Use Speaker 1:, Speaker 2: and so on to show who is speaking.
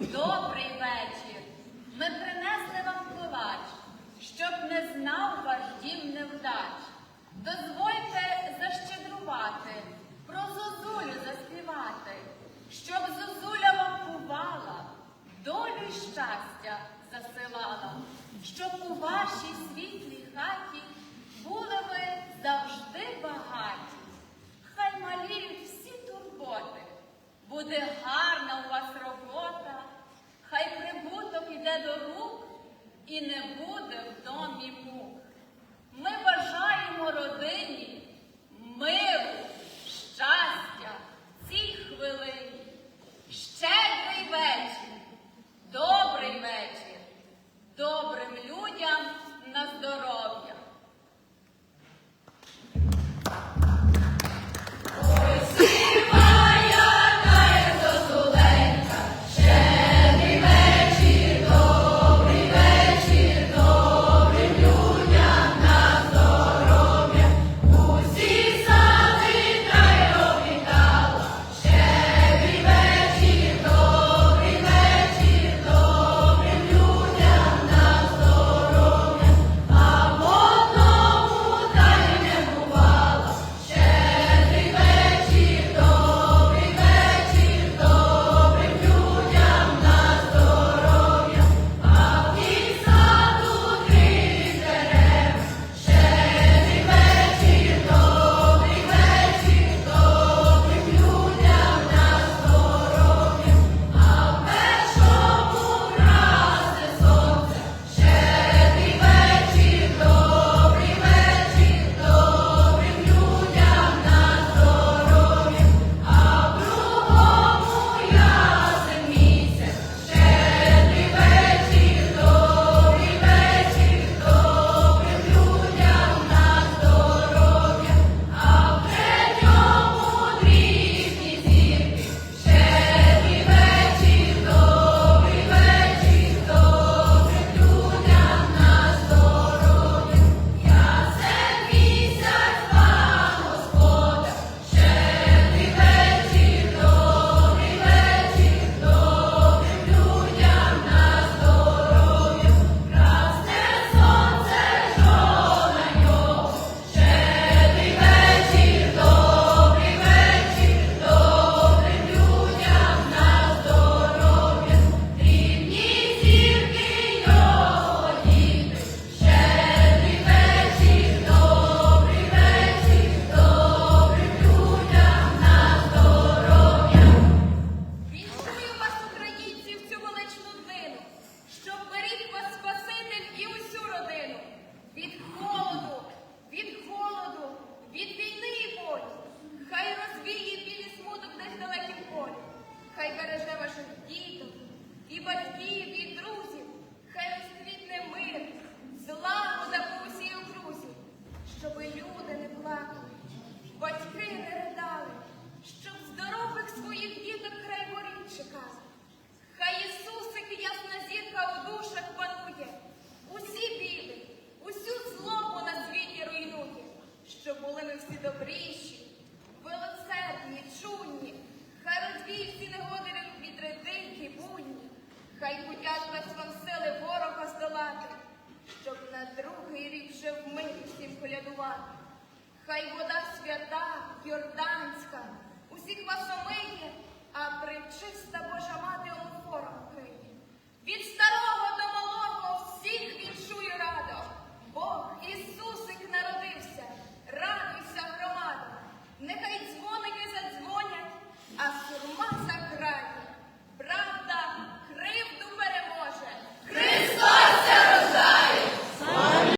Speaker 1: Добрий вечір. Ми принесли вам плевач, щоб не знав ваш дім невдач. Дозвольте защедрувати, про зозулю заспівати, щоб зозуля вам кувала, долю й щастя засилала, щоб у вашій світлій хаті були ви завжди багаті. Хай маліють всі турботи, буде гарно. і не буде в домі мук. Ми бажаємо родині миру, щастя цій хвилині. Щедрий вечір, добрий вечір, добрим людям на здоров'я.
Speaker 2: Хай будять вас вам сили ворога здолати, щоб на другий рік вже вмить всім колядувати. Хай вода свята, Йорданська, усіх вас омиє, а причиста Божа мати у опора.